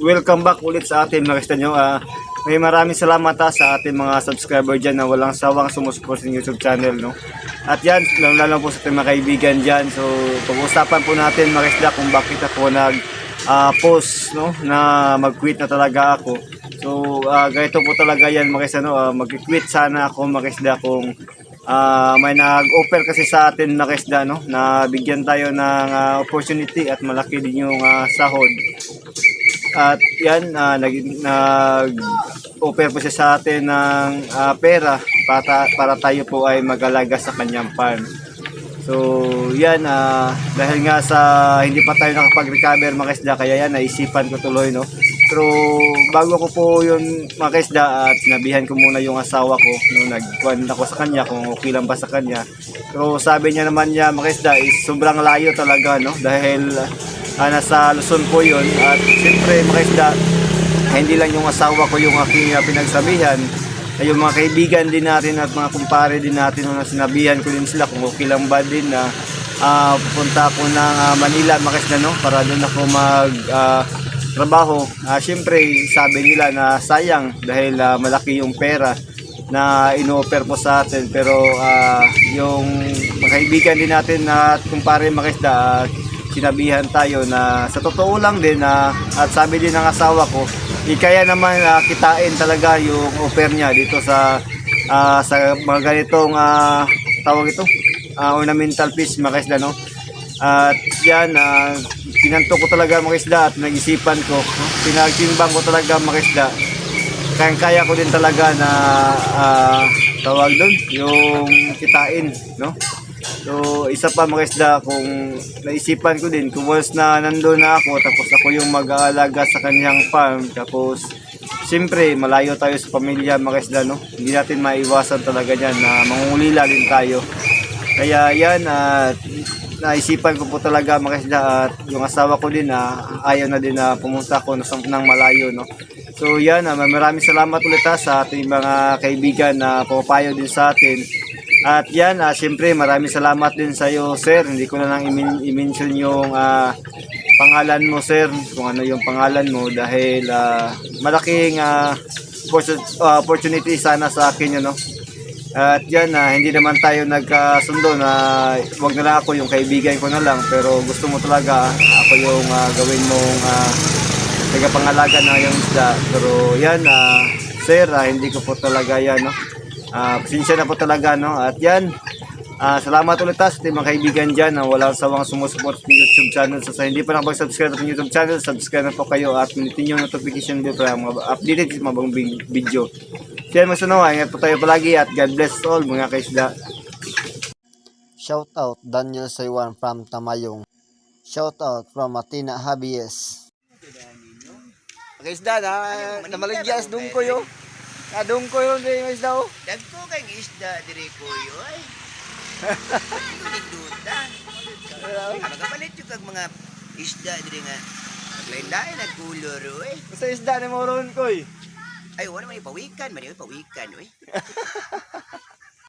welcome back ulit sa atin mga kastan nyo. Ah, may maraming salamat ha, sa ating mga subscriber dyan na walang sawang sumusupport sa YouTube channel. No? At yan, lalo lalo po sa ating mga kaibigan dyan. So, pag-usapan po natin mga kasda kung bakit ako nag ah, post no, na mag-quit na talaga ako. So, ah, ganito po talaga yan mga kasda. No? Ah, mag-quit sana ako mga kasda kung Ah, may nag-offer kasi sa atin na kesda no na bigyan tayo ng ah, opportunity at malaki din yung ah, sahod. At yan ah, nag nag-offer po siya sa atin ng ah, pera para para tayo po ay mag-alaga sa kanyang farm. So, yan ah, dahil nga sa hindi pa tayo nakapag-recover mga kesda kaya yan naisipan ko tuloy no. Pero bago ko po yun mga kaisda at sinabihan ko muna yung asawa ko nung nagkuhan ako sa kanya kung okay lang ba sa kanya. Pero sabi niya naman niya mga kaisda is sobrang layo talaga no dahil ah, nasa Luzon po yun at siyempre mga hindi lang yung asawa ko yung aking ah, pinagsabihan ay yung mga kaibigan din natin at mga kumpare din natin na sinabihan ko din sila kung okay lang ba din na ah, pupunta ako ng ah, Manila mga kaisda no para doon ako mag ah, trabaho. Ah, Siyempre, sabi nila na sayang dahil ah, malaki yung pera na ino-offer po sa atin. Pero ah, yung mga kaibigan din natin at kumpare makisda at sinabihan tayo na sa totoo lang din na at sabi din ng asawa ko, ikaya naman ah, kitain talaga yung offer niya dito sa ah, sa mga ganitong ah, tawag ito, ah, ornamental piece makisda no. At yan, uh, pinanto ko talaga mga isda at nag-isipan ko. Pinagtimbang ko talaga mga isda. Kaya-kaya ko din talaga na ah, tawag doon, yung kitain. No? So, isa pa mga isda, kung naisipan ko din, kung once na nandun na ako, tapos ako yung mag-aalaga sa kanyang farm, tapos Siyempre, malayo tayo sa pamilya mga isda, no? Hindi natin maiwasan talaga yan na mangungulila din tayo. Kaya yan, at naisipan ko po talaga mga isda at yung asawa ko din na ayaw na din na pumunta ako ng, malayo no. So yan, ah, maraming salamat ulit ha, sa ating mga kaibigan na pumapayo din sa atin. At yan, ah, siyempre maraming salamat din sa iyo sir. Hindi ko na lang i-men- i-mention yung ah, pangalan mo sir, kung ano yung pangalan mo dahil ah, malaking ah, opportunity sana sa akin yun no. At yan na hindi naman tayo nagkasundo na wag na lang ako yung kaibigan ko na lang pero gusto mo talaga ako yung ah, gawin mong uh, tagapangalaga na yung isda. Pero yan ah, sir, ah, hindi ko po talaga yan no. Ah, pasensya na po talaga no. At yan ah, salamat ulit sa ating mga kaibigan dyan na walang sawang sumusuport ng YouTube channel. So sa hindi pa nakapag-subscribe ng YouTube channel, subscribe na po kayo at pinitin yung notification bell para mga updated sa mga bagong big- video. Kaya masunawa, ingat po tayo palagi at God bless all mga kaisda. Shout out Daniel Saywan from Tamayong. Shout out from Atina Habies. Kaisda na, namalagyas dong ko yo. Kadong ko yun yung isda oh. Dagko kay isda dire ko yo ay. Duda. Magapalit yung kag mga isda dire nga. Lain-lain ang kulor oy. Sa isda ni mo ron ko. Ay wala may pawikan, man yung pawikan oy.